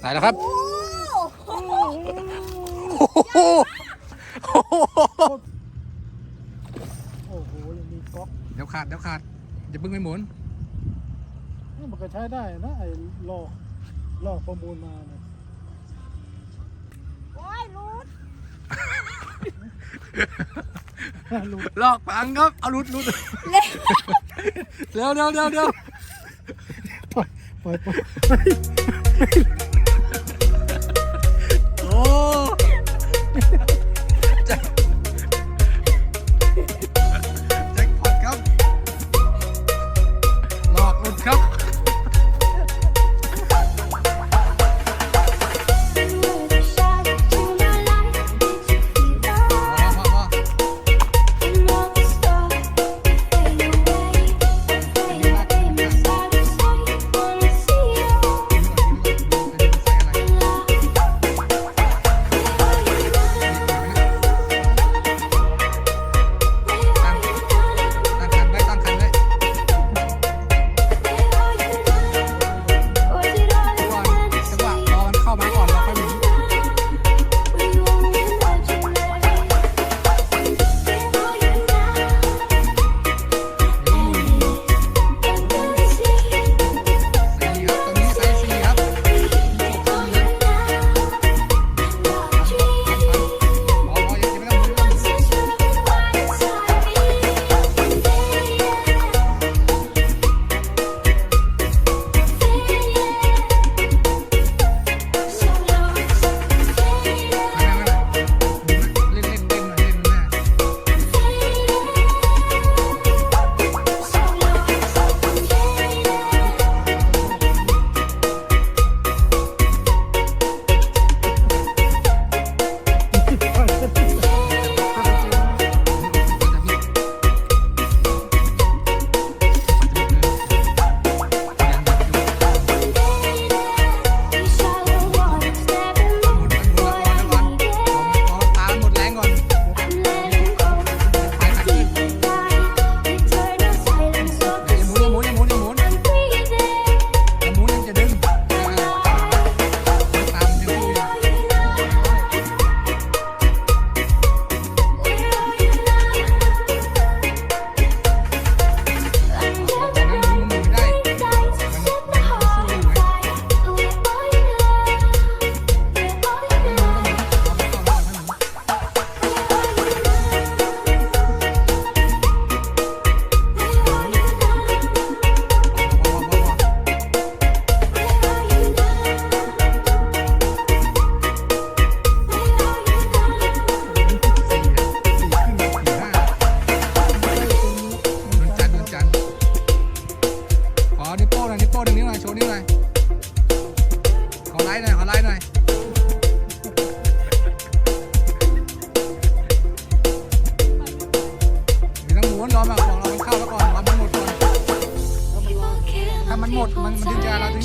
ไหนแล้วครับโอ้โหโอ้โหยังมีก๊อกเดี๋ยวขาดเดี๋ยวขาดอย่าเพิ่งไม่หมุนนี่มันก็ใช้ได้นะไอ้ลอกลอกประมูลมาเนี่ยโอ้ยรูดลุดลอกปังครับ เอาหลุดหลุดเร็วเร็วเร็วเร็วปล่อยปล่อยป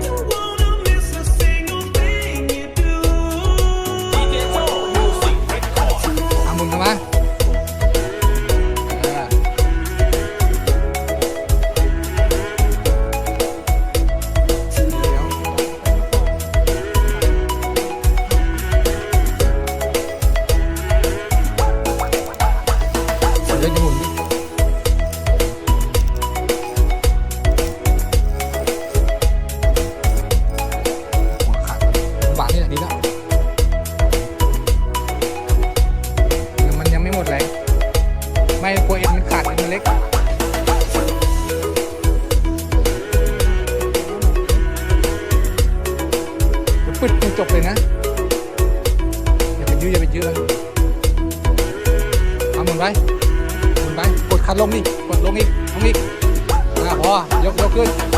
จ จบเลยนะ อย่าไปยื้ออย่าไปยื้อมันเอาหมุนไปหมุนไป กดคันลงนี่กดลงอีกลงอีกอ่าพอยกยกขึ้น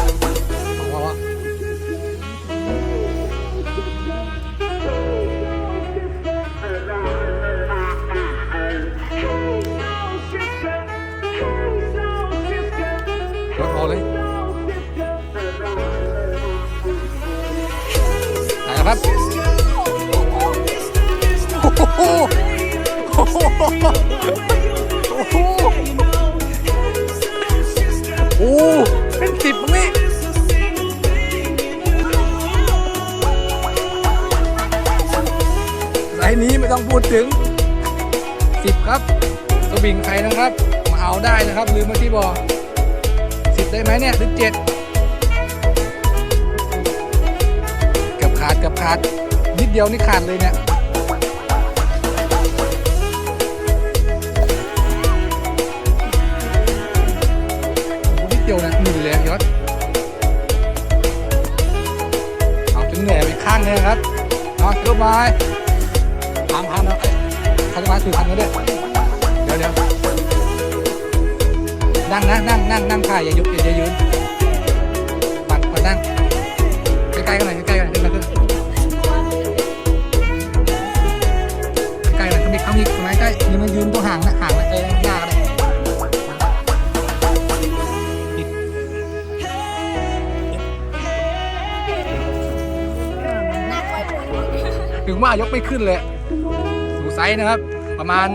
โอ้โหโอ้โหโอ้โหโอ้โหเป็นสิบมั้งนี่สายนี้ไม่ต้องพูดถึงสิบครับสวิงใครนะครับ มาเอาได้นะครับลืมมาที่บอสิบได้ไหมเนี่ยหรือเจ็ดกือบขาดกือบขาดนิดเดียวนี่ขาดเลยเนี่ย เนื่ยไปข้างเลยครับเอาเริ่มไปพังพังนะใครจะมาถือพันกันด้วยเดี๋ยวเดี๋ยวนั่งนะนั่งนั่งนั่งถ่ายอย่ายุบอย่ายืน งว่ายกไม่ขึ้นเลย สูไซส์นะครับ ประมาณ